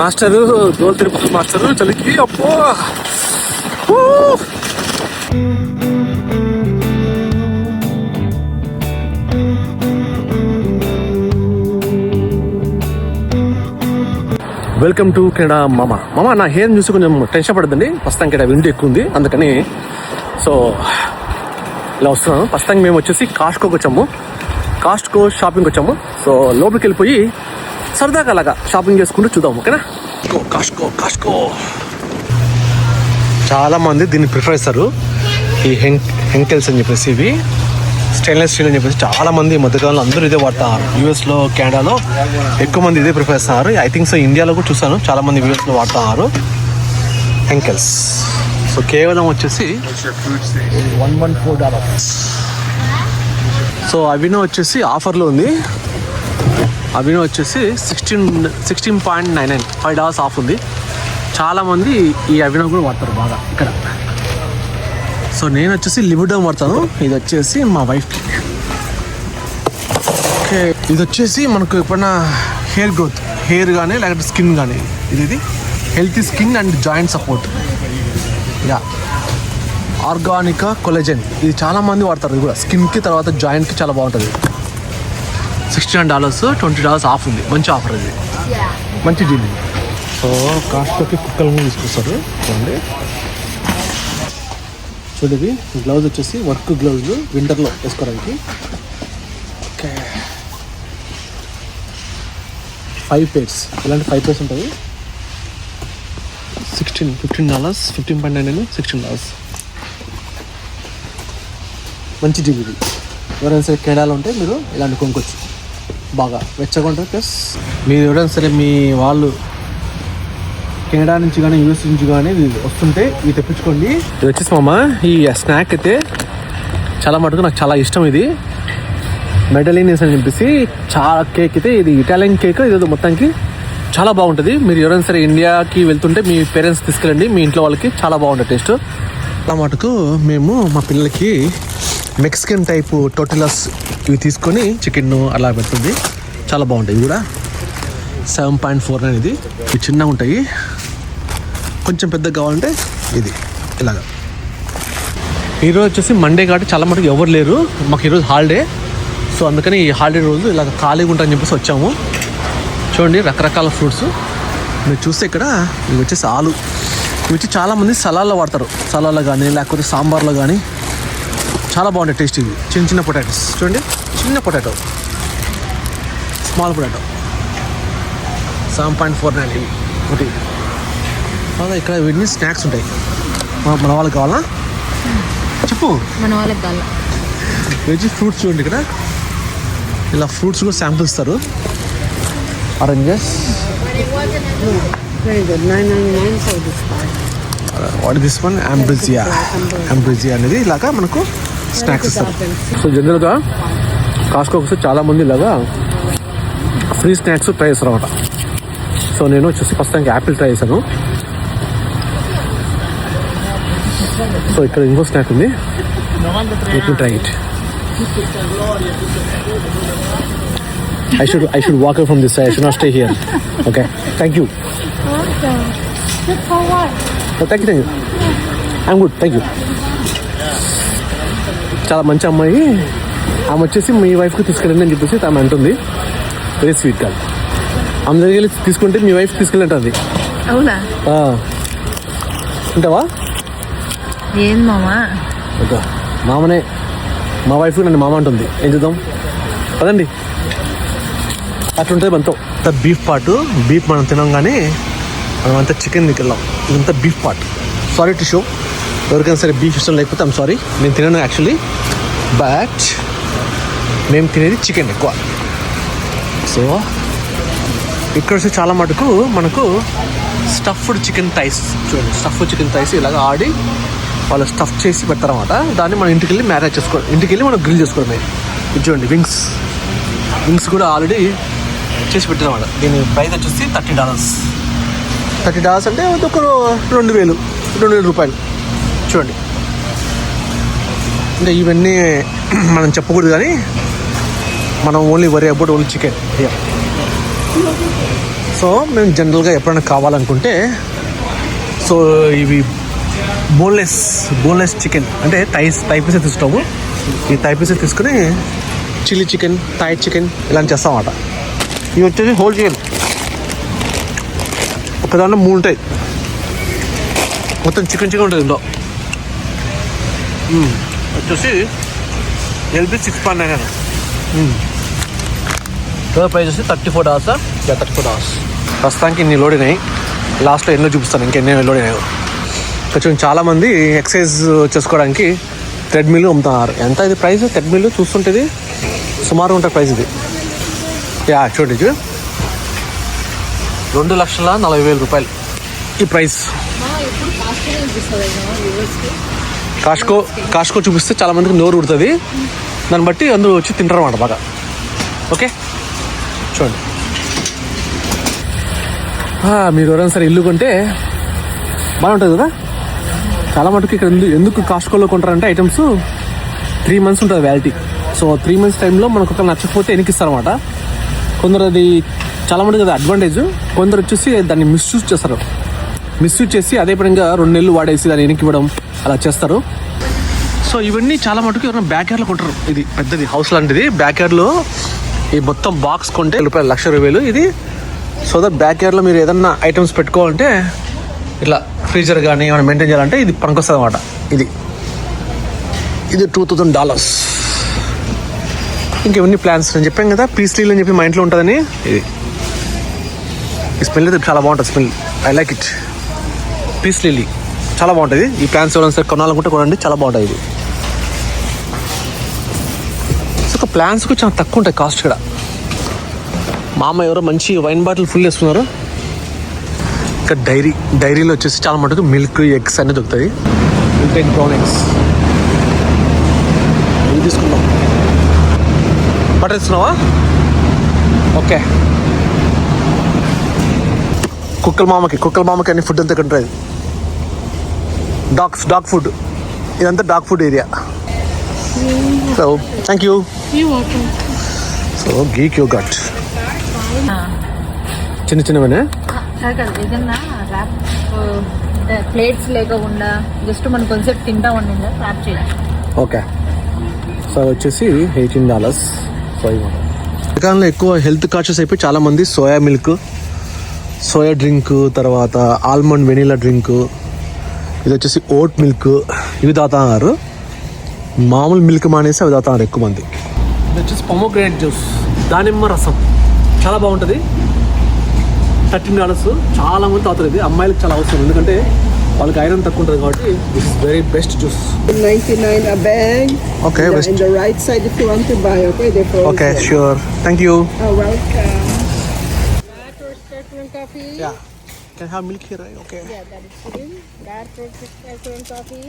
Master దోల్ Tirupati master చలికి అప్పో వెల్కమ్ టు కెనడా మామ మామ నా హెయిర్ చూసి కొంచెం టెన్షన్ పడుతుంది ప్రస్తుతానికి ఇక్కడ విండ్ ఎక్కువ ఉంది. అందుకని సో ఇలా వస్తున్నాను. ప్రస్తుతానికి మేము వచ్చేసి కాస్ట్కోకి వచ్చాము. కాస్ట్కో షాపింగ్ వచ్చాము. సో లోపలికి వెళ్ళిపోయి సరదాగా అలాగా షాపింగ్ చేసుకుంటూ చూద్దాం ఓకేనా? కాస్ట్కో కాస్ట్కో చాలా మంది దీన్ని ప్రిఫర్ చేస్తారు. ఈ హెంక్ హెంకెల్స్ అని చెప్పేసి ఇవి. స్టెయిన్లెస్ స్టీల్ అని చెప్పేసి చాలా మంది ఈ మధ్యకాలంలో అందరూ ఇదే వాడుతున్నారు యూఎస్లో కెనడాలో ఎక్కువ మంది ఇదే ప్రిఫర్ చేస్తున్నారు. ఐ థింక్ సో ఇండియాలో కూడా చూసాను చాలా మంది యూఎస్లో వాడుతున్నారు హెంకెల్స్. సో కేవలం వచ్చేసి one one four dollars. So Aveeno వచ్చేసి ఆఫర్లో ఉంది. అవినో వచ్చేసి sixteen sixteen point nine nine five dollars off ఉంది. చాలామంది ఈ అవినో కూడా వాడతారు బాగా ఇక్కడ. సో నేను వచ్చేసి లిబిడోమ్ వాడతాను. ఇది వచ్చేసి మా వైఫ్కి ఓకే ఇది వచ్చేసి మనకు ఎప్పుడైనా హెయిర్ గ్రోత్ హెయిర్ కానీ లేకపోతే స్కిన్ కానీ ఇది ఇది. Healthy skin and joint support yeah Organika collagen ఇది చాలామంది వాడతారు ఇది కూడా. స్కిన్కి తర్వాత జాయింట్కి చాలా బాగుంటుంది. Sixty nine dollars twenty dollars off ఉంది. మంచి ఆఫర్ ఇది మంచి డీల్. సో కాస్ట్కి కుక్కలను తీసుకొస్తారు. చూడండి. చూడండి. గ్లౌజ్ వచ్చేసి వర్క్ గ్లౌజ్ వింటర్లో వేసుకోవడానికి. ఓకే ఫైవ్ పేర్స్ ఇలాంటి ఫైవ్ పేర్స్ ఉంటుంది sixteen fifteen dollars fifteen point nine sixteen dollars మంచి డీల్ ఇది. ఎవరైనా సరే కెనడాలో ఉంటే మీరు ఇలాంటి కొనుక్కోవచ్చు. బాగా వెచ్చగా ఉంటుంది ప్లస్ మీరు ఎవరైనా సరే మీ వాళ్ళు కెనడా నుంచి కానీ యూఎస్ నుంచి కానీ ఇది వస్తుంటే ఇవి తెప్పించుకోండి. ఇది వచ్చేసి మామ ఈ స్నాక్ అయితే చాలా మటుకు నాకు చాలా ఇష్టం ఇది. మెడలినియస్ అని చెప్పేసి చాలా కేక్ అయితే ఇది ఇటాలియన్ కేక్ ఇది మొత్తానికి చాలా బాగుంటుంది. మీరు ఎవరైనా సరే ఇండియాకి వెళ్తుంటే మీ పేరెంట్స్ తీసుకెళ్ళండి మీ ఇంట్లో వాళ్ళకి చాలా బాగుంటుంది టేస్ట్ అలా మటుకు మేము మా పిల్లలకి మెక్సికన్ టైపు టోటిలస్ ఇవి తీసుకొని చికెన్ అలా పెడుతుంది. చాలా బాగుంటాయి ఇవి కూడా. సెవెన్ పాయింట్ ఫోర్ నైన్ ఇది. ఇవి చిన్నగా ఉంటాయి. కొంచెం పెద్దగా కావాలంటే ఇది. ఇలాగా. ఈరోజు వచ్చేసి మండే కాబట్టి చాలా మటుకు ఎవరు లేరు. మాకు ఈరోజు హాలిడే సో అందుకని ఈ హాలిడే రోజు ఇలా ఖాళీగా ఉంటాయని చెప్పేసి వచ్చాము. చూడండి రకరకాల ఫ్రూట్స్ మీరు చూస్తే ఇక్కడ ఇవి వచ్చేసి ఆలు. ఇవి వచ్చి చాలామంది సలాల్లో వాడతారు. సలాల్లో కానీ లేకపోతే సాంబార్లో కానీ. చాలా బాగుంటాయి టేస్ట్ ఇవి చిన్న చిన్న పొటాటోస్ చూడండి చిన్న potato small potato seven point four nine ఇవి ఒకటి. తర్వాత ఇక్కడ ఇవన్నీ స్నాక్స్ ఉంటాయి? మన వాళ్ళకి కావాలా? చెప్పు. మన వాళ్ళకి కాల వెజ్ ఫ్రూట్స్ చూడండి ఇక్కడ. ఇలా ఫ్రూట్స్ కూడా శాంపుల్ ఇస్తారు. Oranges very good nine nine nine for this what this one Ambrosia Ambrosia అనేది ఇలాగా మనకు స్నాక్స్ ఇస్తారు సో జనరల్గా కాస్కో వస్తే చాలా మంది ఇలాగా ఫ్రీ స్నాక్స్ ట్రై చేస్తారు అనమాట సో నేను వచ్చేసి ఫస్ట్ టైం యాపిల్ ట్రై చేశాను సో ఇక్కడ ఇంకో స్నాక్ ఉంది try it I should I should walk away from this side. I should not stay here. Okay. Thank you. Good for what? Oh, thank you, thank you. I'm good. Thank you. చాలా మంచి అమ్మాయి. ఆమె వచ్చేసి మీ వైఫ్కి తీసుకెళ్ళండి అని చెప్పేసి ఆమె అంటుంది. వెరీ స్వీట్ కాదు ఆమె దగ్గరికి వెళ్ళి తీసుకుంటే మీ వైఫ్ తీసుకెళ్ళంటుంది అవునా? ఉంటావా? ఏం మామా? ఓకే మామనే. మా వైఫ్ నన్ను మామ అంటుంది. ఏం చూద్దాం? పదండి. అట్లుంటుంది మనతో. అంత బీఫ్ పార్ట్ బీఫ్ మనం తినంగానే మనం అంతా చికెన్ వెళ్ళాం. ఇదంతా beef part sorry to show ఎవరికైనా సరే బీఫ్ ఇష్టం లేకపోతే ఐమ్ సారీ నేను తినను యాక్చువల్లీ బట్ మేము తినేది చికెన్ ఎక్కువ. సో ఇక్కడ వచ్చి చాలా మటుకు మనకు స్టఫ్డ్ చికెన్ థైస్ చూడండి. స్టఫ్డ్ చికెన్ థైస్ ఇలాగ ఆడి వాళ్ళు స్టఫ్ చేసి పెట్టారన్నమాట దాన్ని మనం ఇంటికి వెళ్ళి మ్యారేజ్ చేసుకోవడం ఇంటికి వెళ్ళి మనం గ్రిల్ చేసుకోవడమే. ఇది చూడండి వింగ్స్ వింగ్స్ కూడా ఆల్రెడీ చేసి పెట్టారన్నమాట దీని ప్రైస్ వచ్చేసి థర్టీ డాలర్స్ థర్టీ డాలర్స్ అంటే ఒక రెండు వేలు రెండు వేల రూపాయలు. చూడండి. ఇంకా ఇవన్నీ మనం చెప్పకూడదు కానీ మనం ఓన్లీ వరి అబౌట్ ఓన్లీ చికెన్ సో మేము జనరల్గా ఎప్పుడైనా కావాలనుకుంటే సో ఇవి బోన్లెస్ బోన్లెస్ చికెన్ అంటే థైస్ థై తీసుకుంటాము. తీసుకోము ఈ థైపీసే తీసుకుని చిల్లీ చికెన్ థాయ్ చికెన్ ఇలాంటి చేస్తామన్నమాట. ఇవి వచ్చేసి హోల్ చికెన్ ఒక మూడు ఉంటాయి. మొత్తం చికెన్ చికెన్ ఉంటుంది ఇందులో. వచ్చేసి LB six point nine third price వచ్చి thirty four dollars thirty four dollars. ప్రస్తుతానికి ఇన్ని లోడినాయి లాస్ట్లో ఎన్నో చూపిస్తాను ఇంకెన్ని లోడినాయి కొంచెం చాలామంది ఎక్సర్సైజ్ చేసుకోవడానికి థ్రెడ్మిల్ అమ్ముతున్నారు. ఎంత ఇది ప్రైస్? థ్రెడ్మిల్ చూస్తుంటుంది సుమారు ఉంటుంది ప్రైస్ ఇది. యా చూడండి రెండు లక్షల నలభై వేల రూపాయలు. ఈ ప్రైస్. కాస్కో కాస్కో చూపిస్తే చాలా మందికి నోరు ఉడుతుంది దాన్ని బట్టి అందరూ వచ్చి తింటారు అన్నమాట బాగా. ఓకే? చూడండి. మీరు ఎవరైనా సరే ఇల్లు కొంటే బాగుంటుంది కదా? చాలా మటుకు ఇక్కడ ఎందుకు కాస్కోలో కొంటారంటే ఐటమ్స్ త్రీ మంత్స్ ఉంటుంది వ్యాలిటీ. సో త్రీ మంత్స్ టైంలో మనకు ఒక నచ్చకపోతే అనమాట కొందరు అది చాలా మటుకు అది అడ్వాంటేజ్ కొందరు వచ్చేసి దాన్ని మిస్యూజ్ చేస్తారు. మిస్యూజ్ చేసి అదే పరంగా రెండు నెలలు వాడేసి దాన్ని వెనక్కి ఇవ్వడం అలా చేస్తారు. సో ఇవన్నీ చాలా మటుకు ఎవరైనా బ్యాక్ యార్డ్లో కొంటారు. ఇది పెద్దది హౌస్ లాంటిది. బ్యాక్ యార్డ్లో ఈ మొత్తం బాక్స్ కొంటే రూపాయలు లక్ష రూపాయలు ఇది సో దట్ బ్యాక్ యార్డ్లో మీరు ఏదన్నా ఐటమ్స్ పెట్టుకోవాలంటే ఇట్లా ఫ్రీజర్ కానీ ఏమైనా మెయింటైన్ చేయాలంటే ఇది పనికొస్తుంది అనమాట ఇది. ఇది టూ థౌజండ్ డాలర్స్ ఇంకెవన్నీ ప్లాన్స్ నేను చెప్పాను కదా పీస్ లీల్ అని చెప్పి మా ఇంట్లో ఉంటుందని. ఇది. ఈ స్మెల్ అయితే చాలా బాగుంటుంది smell I like it peace lily చాలా బాగుంటుంది. ఈ ప్లాన్స్ ఎవరైనా సరే కొనాలనుకుంటే కొనండి చాలా బాగుంటుంది ఇది. సో ప్లాన్స్ కూడా చాలా తక్కువ ఉంటాయి కాస్ట్ కూడా. మా అమ్మ ఎవరో మంచి వైన్ బాటిల్ ఫుల్ వేసుకున్నారు ఇంకా డైరీ డైరీలో వచ్చేసి చాలా మటుకు మిల్క్ ఎగ్స్ అన్నీ దొరుకుతాయి. మిల్క్ అండ్ బ్రౌన్ ఎగ్స్ ఇవి తీసుకుందాం. బటర్ ఇస్తున్నావా ఓకే. కుక్కల మామకి కుక్కల మామకి అన్ని ఫుడ్ అంతా ఇక్కడ ఉంటుంది డాగ్స్ డాగ్ ఫుడ్ ఇదంతా dog food area so thank you so geek you got చిన్న చిన్నవనే? ఏదన్నా ప్లేట్స్ లేకుండా జస్ట్ మనం కొంచెం తింటామండి ర్యాప్ చేయాలి ఓకే సో వచ్చేసి ఎయిటీన్ డాలర్స్ సో కాలంలో ఎక్కువ హెల్త్ కాన్షియస్ అయిపోయి చాలా మంది సోయా మిల్క్ సోయా డ్రింక్ తర్వాత ఆల్మండ్ వెనీలా డ్రింక్ ఇది వచ్చేసి ఓట్ మిల్క్. ఇవి తాగుతున్నారు మామూలు మిల్క్ మానేసి అవి తాగుతున్నారు ఎక్కువ మంది. ఇది వచ్చేసి పొమోగ్రేట్ జ్యూస్ దానిమ్మ రసం. చాలా బాగుంటుంది. థర్టీన్ డాలర్స్ చాలా మంది తాగుతారు ఇది. అమ్మాయిలకు చాలా అవసరం. ఎందుకంటే వాళ్ళకి ఐరన్ తక్కువ ఉంటుంది కాబట్టి this is very best juice 99 a bag. Okay, And, best. and the right side if you want to buy, okay? They're frozen. Okay sure thank you Can I have milk here, right? Okay. Yeah, that is good. Dark afternoon coffee.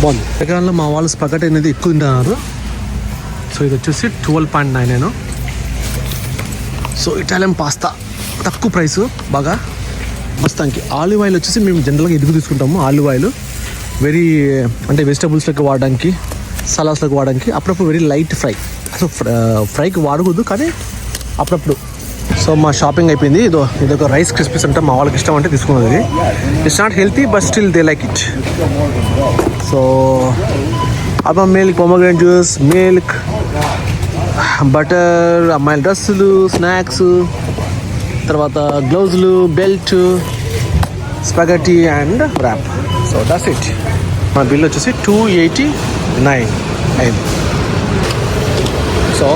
బాగుంది తెలంగాణలో మా వాళ్ళు స్పగట్ అనేది ఎక్కువ తింటున్నారు. So ఇది వచ్చేసి twelve point nine నేను సో ఇటాలియన్ పాస్తా తక్కువ ప్రైస్ బాగా. ప్రస్తుతానికి ఆలివ్ ఆయిల్ వచ్చేసి మేము జనరల్గా ఇదిగు తీసుకుంటాము ఆలివ్ ఆయిల్. వెరీ అంటే వెజిటబుల్స్లోకి వాడడానికి సలాడ్స్లోకి వాడడానికి. అప్పుడప్పుడు వెరీ లైట్ ఫ్రై అసలు ఫ్రైకి వాడకూడదు కానీ అప్పుడప్పుడు. సో మా షాపింగ్ అయిపోయింది. ఇదో ఇదొక రైస్ క్రిస్పీస్ అంటే మా వాళ్ళకి ఇష్టం అంటే తీసుకున్నది it's not healthy but still they like it so అబ్బా milk pomegranate juice milk butter అమ్మాయిల డ్రెస్సులు స్నాక్స్ తర్వాత గ్లౌజులు belt spaghetti and wrap so that's it మా బిల్ వచ్చేసి టూ ఎయిటీ నైన్ అయింది. సో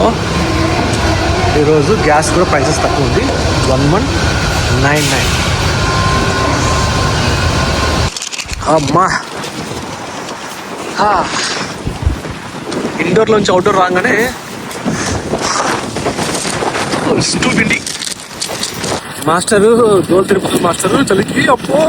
ఈరోజు గ్యాస్ కూడా ప్రైసెస్ తక్కువ ఉంది. One one nine nine. అమ్మా. ఇండోర్లోంచి అవుట్డోర్ రాగానే టూ పిండి మాస్టరు దోల్ తిరుపతి మాస్టరు చలికి అప్పో